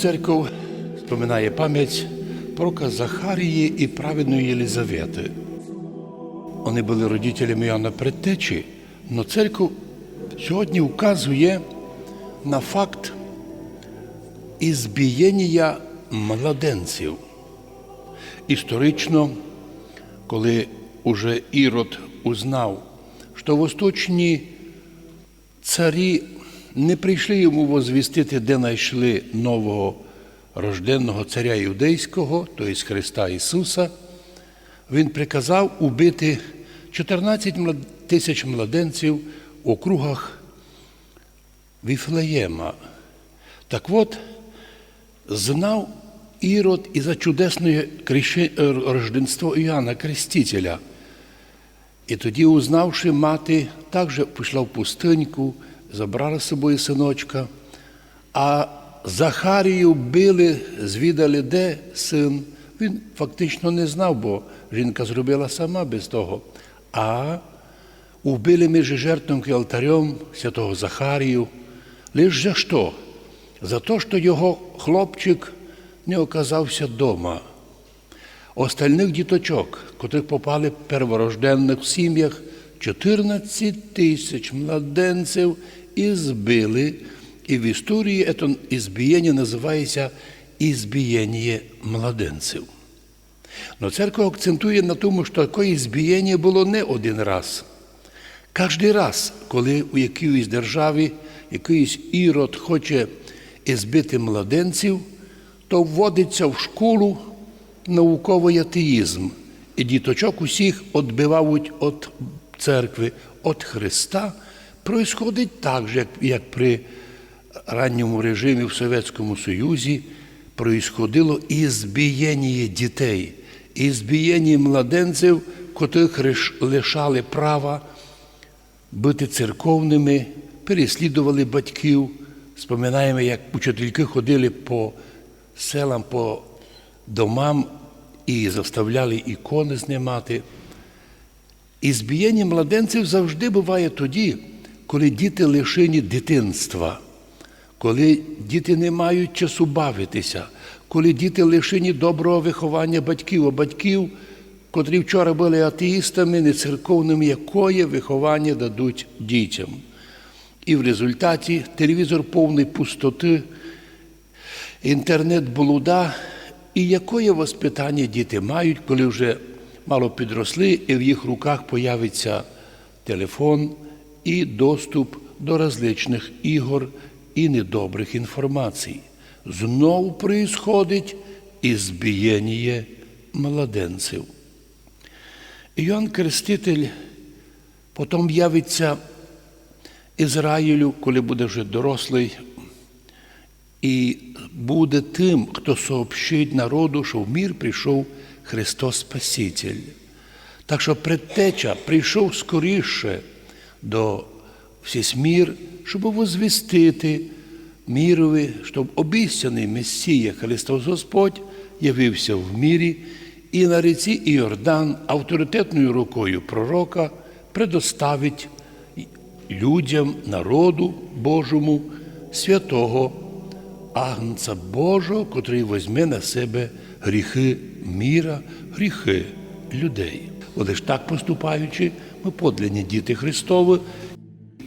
Церков споминає пам'ять пророка Захарії і праведної Єлизавети. Вони були родителями Іоанна Предтечі, але церква сьогодні вказує на факт ізбієння младенців. Історично, коли уже Ірод узнав, що восточні царі не прийшли йому возвістити, де знайшли нового рожденного царя юдейського, тобто Христа Ісуса, він приказав убити 14 тисяч младенців у округах Віфлеєма. Так от, знав Ірод і за чудесне рожденство Іоанна Крестителя. І тоді, узнавши мати, також пішла в пустиньку, забрала з собою синочка, а Захарію били, звідали, де син. Він фактично не знав, бо жінка зробила сама без того. А убили між жертвом і алтарем святого Захарію. Лиш за що? За те, що його хлопчик не оказався вдома. Остальних діточок, котрих попали перворожденних в сім'ях, 14 тисяч младенців і збили. І в історії це ізбієння називається ізбієння младенців. Но церква акцентує на тому, що таке збієння було не один раз. Кожен раз, коли у якійсь державі якийсь ірод хоче збити младенців, то вводиться в школу науковий атеїзм. І діточок усіх відбивають від церкви, від Христа. Происходить так же, як, при ранньому режимі в Совєтському Союзі происходило і збієння дітей, і збієння младенців, котрих лишали права бути церковними, переслідували батьків. Споминаємо, як учительки ходили по селам, по домам і заставляли ікони знімати. І збієння младенців завжди буває тоді, коли діти лишені дитинства, коли діти не мають часу бавитися, коли діти лишені доброго виховання батьків, а батьків, котрі вчора були атеїстами, не церковними, якої виховання дадуть дітям. І в результаті телевізор повний пустоти, інтернет блуда, і якої воспитання діти мають, коли вже мало підросли, і в їх руках появиться телефон і доступ до различних ігор і недобрих інформацій. Знову происходить ізбієння младенців. Іоанн Креститель потім явиться Ізраїлю, коли буде вже дорослий, і буде тим, хто сообщить народу, що в мір прийшов Христос Спаситель. Так що предтеча прийшов скоріше до всіх мір, щоб возвістити мірові, щоб обіцяний Месія Христос Господь явився в мірі і на ріці Іордан авторитетною рукою пророка предоставить людям, народу Божому святого Агнця Божого, котрий візьме на себе гріхи міра, гріхи людей. Ж так поступаючи, ми подлинні діти Христові,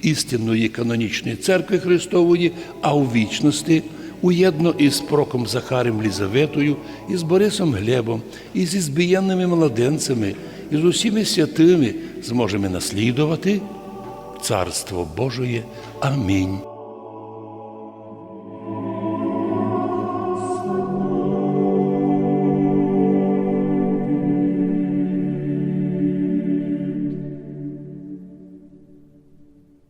істинної канонічної церкви Христової, а у вічності уєдно із проком Захарем Лізаветою, і з Борисом Глебом, і зі збієнними младенцями, і з усіми святими зможемо наслідувати Царство Божоє. Амінь.